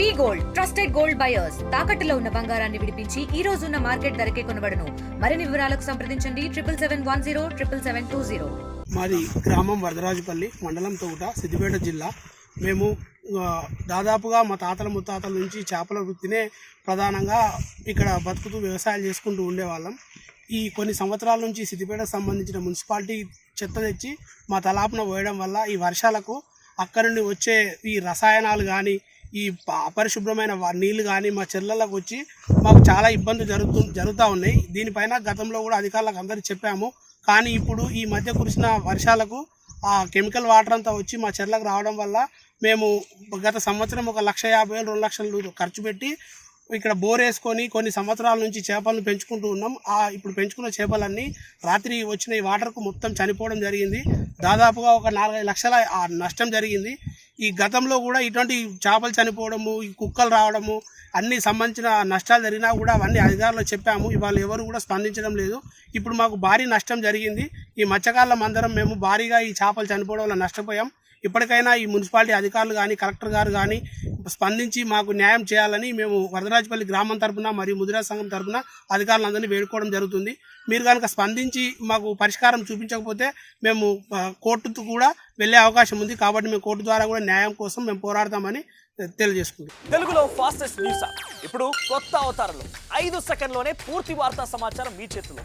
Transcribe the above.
V gold trusted gold buyers. తాకట్టులో ఉన్న బంగారాన్ని విడిపించి ఈ రోజు ఉన్న మార్కెట్ ధరకే కొనబడను. మరిన్ని వివరాలకు సంప్రదించండి triple seven one zero triple seven two zero. మాది గ్రామం వరదరాజుపల్లి మండలం తోట సిద్దిపేట జిల్లా. మేము దాదాపుగా మా తాతల ముత్తాతల నుంచి చేపల వృత్తినే ప్రధానంగా ఇక్కడ బతుకుతూ వ్యవసాయాలు చేసుకుంటూ ఉండేవాళ్ళం. ఈ కొన్ని సంవత్సరాల నుంచి సిద్దిపేటకు సంబంధించిన మున్సిపాలిటీ చెత్త తెచ్చి మా తలాపున పోయడం వల్ల ఈ వర్షాలకు అక్కడి నుండి వచ్చే ఈ రసాయనాలు కానీ ఈ అపరిశుభ్రమైన నీళ్ళు కానీ మా చెర్లలకు వచ్చి మాకు చాలా ఇబ్బందులు జరుగుతూ జరుగుతూ ఉన్నాయి. దీనిపైన గతంలో కూడా అధికారులకు అందరికీ చెప్పాము. కానీ ఇప్పుడు ఈ మధ్య కురిసిన వర్షాలకు ఆ కెమికల్ వాటర్ అంతా వచ్చి మా చెర్లకు రావడం వల్ల మేము గత సంవత్సరం ఒక లక్ష యాభై వేలు రెండు లక్షలు ఖర్చు పెట్టి ఇక్కడ బోర్ వేసుకొని కొన్ని సంవత్సరాల నుంచి చేపలను పెంచుకుంటూ ఉన్నాం. ఆ ఇప్పుడు పెంచుకున్న చేపలన్నీ రాత్రి వచ్చిన ఈ వాటర్కు మొత్తం చనిపోవడం జరిగింది. దాదాపుగా ఒక నాలుగైదు లక్షల ఆ నష్టం జరిగింది. ఈ గతంలో కూడా ఇటువంటి చేపలు చనిపోవడము ఈ కుక్కలు రావడము అన్ని సంబంధించిన నష్టాలు జరిగినా కూడా అవన్నీ అధికారులు చెప్పాము. ఇవాళ ఎవరు కూడా స్పందించడం లేదు. ఇప్పుడు మాకు భారీ నష్టం జరిగింది. ఈ మత్స్యకారులం అందరం మేము భారీగా ఈ చేపలు చనిపోవడం వల్ల నష్టపోయాం. ఇప్పటికైనా ఈ మున్సిపాలిటీ అధికారులు కానీ కలెక్టర్ గారు కానీ స్పందించి మాకు న్యాయం చేయాలని మేము వరదరాజపల్లి గ్రామం తరఫున మరియు ముదిరా సంఘం తరఫున అధికారులందరినీ వేడుకోవడం జరుగుతుంది. మీరు కనుక స్పందించి మాకు పరిష్కారం చూపించకపోతే మేము కోర్టుకు కూడా వెళ్ళే అవకాశం ఉంది కాబట్టి మేము కోర్టు ద్వారా కూడా న్యాయం కోసం మేము పోరాడతామని తెలియజేసుకుంటాం తెలుగులో ఫాస్టెస్ట్ న్యూస్ ఇప్పుడు కొత్త అవతారంలో ఐదు సెకండ్లోనే పూర్తి వార్తా సమాచారం మీ చేతిలో.